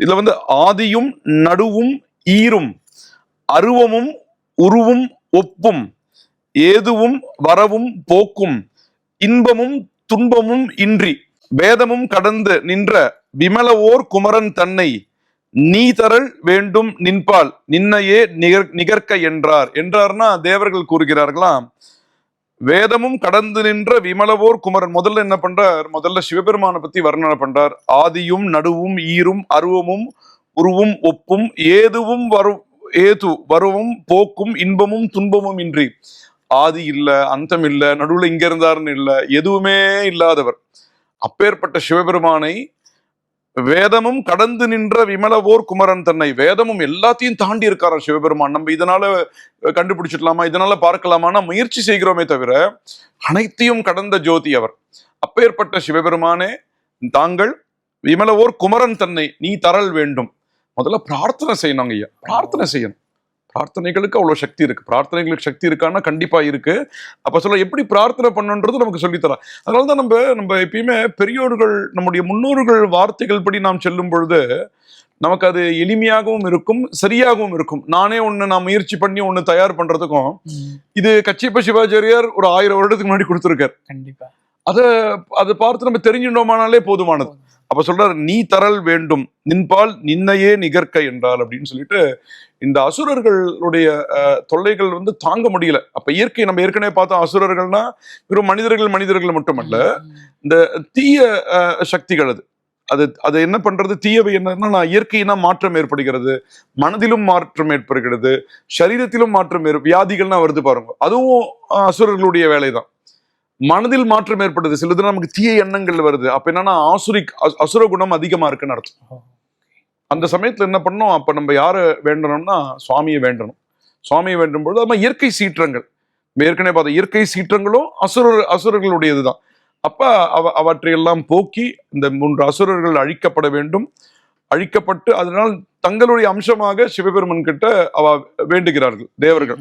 இதுல வந்து ஆதியும் நடுவும் ஈரும் அருவமும் உருவும் ஒப்பும் ஏதுவும் வரவும் போக்கும் இன்பமும் துன்பமும் இன்றி வேதமும் கடந்து நின்ற விமலவோர் குமரன் தன்னை நீ தரல் வேண்டும் நின்பால் நின்னையே நிகர் நிகர்க்க என்றார். என்றார்னா தேவர்கள் கூறுகிறார்களாம் வேதமும் கடந்து நின்ற விமலவோர் குமரன். முதல்ல என்ன பண்றார்? முதல்ல சிவபெருமானை பத்தி வர்ணனை பண்றார். ஆதியும் நடுவும் ஈரும் அருவமும் உருவும் ஒப்பும் ஏதுவும் வரும் ஏது வருவும் போக்கும் இன்பமும் துன்பமும் இன்றி. ஆதி இல்ல அந்தம் இல்ல நடுவுல இங்க இருந்தாருன்னு இல்ல எதுவுமே இல்லாதவர். அப்பேற்பட்ட சிவபெருமானை வேதமும் கடந்து நின்ற விமலவோர் குமரன் தன்னை. வேதமும் எல்லாத்தையும் தாண்டி இருக்காரா சிவபெருமான். நம்ம இதனால கண்டுபிடிச்சிடலாமா? இதனால பார்க்கலாமான்னா முயற்சி செய்கிறோமே தவிர அனைத்தையும் கடந்த ஜோதி அவர். அப்பேற்பட்ட சிவபெருமானே தாங்கள் விமலவோர் குமரன் தன்னை நீ தரல் வேண்டும். முதல்ல பிரார்த்தனை செய்யணும் ஐயா. பிரார்த்தனை செய்யணும். பிரார்த்தனைகளுக்கு அவ்வளவு சக்தி இருக்கு. பிரார்த்தனைகளுக்கு சக்தி இருக்கான்னா கண்டிப்பா இருக்கு. அப்ப சொல்ல எப்படி பிரார்த்தனை பண்ணணுன்றது நமக்கு சொல்லித்தரேன் அதனால தான் நம்ம நம்ம எப்பயுமே பெரியோர்கள் நம்முடைய முன்னோர்கள் வார்த்தைகள் படி நாம் செல்லும் பொழுது நமக்கு அது எளிமையாகவும் இருக்கும் சரியாகவும் இருக்கும். நானே ஒண்ணு நான் முயற்சி பண்ணி ஒண்ணு தயார் பண்றதுக்கும் ம், இது கச்சிப்ப சிவாச்சாரியார் ஒரு ஆயிரம் வருடத்துக்கு முன்னாடி கொடுத்துருக்காரு. கண்டிப்பா. அதை அதை பார்த்து நம்ம தெரிஞ்சுட்டோமானாலே போதுமானது. அப்ப சொல்றாரு நீ தரல் வேண்டும். நின்பால் நின்னையே நிகர்க்க என்றால் அப்படின்னு சொல்லிட்டு இந்த அசுரர்களுடைய தொல்லைகள் வந்து தாங்க முடியல. அப்ப இயற்கை நம்ம ஏற்கனவே பார்த்தோம் அசுரர்கள்னா வெறும் மனிதர்கள் மனிதர்கள் மட்டுமல்ல. இந்த தீய சக்திகள் அது. அது அது என்ன பண்றது? தீயவை என்னன்னா இயற்கையினா மாற்றம் ஏற்படுகிறது. மனதிலும் மாற்றம் ஏற்படுகிறது. சரீரத்திலும் மாற்றம் ஏற் வியாதிகள்லாம் வருது பாருங்க. அதுவும் அசுரர்களுடைய வேலைதான். மனதில் மாற்றம் ஏற்படுது. சிலது நமக்கு தீய எண்ணங்கள் வருது. அப்ப என்னன்னா ஆசுரிக் அசு- அசுர குணம் அதிகமா இருக்குன்னு அர்த்தம். அந்த சமயத்துல என்ன பண்ணோம் அப்ப நம்ம யாரை வேண்டணும்னா சுவாமியை வேண்டணும். சுவாமியை வேண்டும் பொழுது நம்ம இயற்கை சீற்றங்கள். ஏற்கனவே பார்த்த இயற்கை சீற்றங்களும் அசுரர் அசுரர்களுடையதுதான். அப்ப அவ அவற்றையெல்லாம் போக்கி இந்த மூன்று அசுரர்கள் அழிக்கப்பட வேண்டும். அழிக்கப்பட்டு அதனால் தங்களுடைய அம்சமாக சிவபெருமன் கிட்ட அவ வேண்டுகிறார்கள் தேவர்கள்.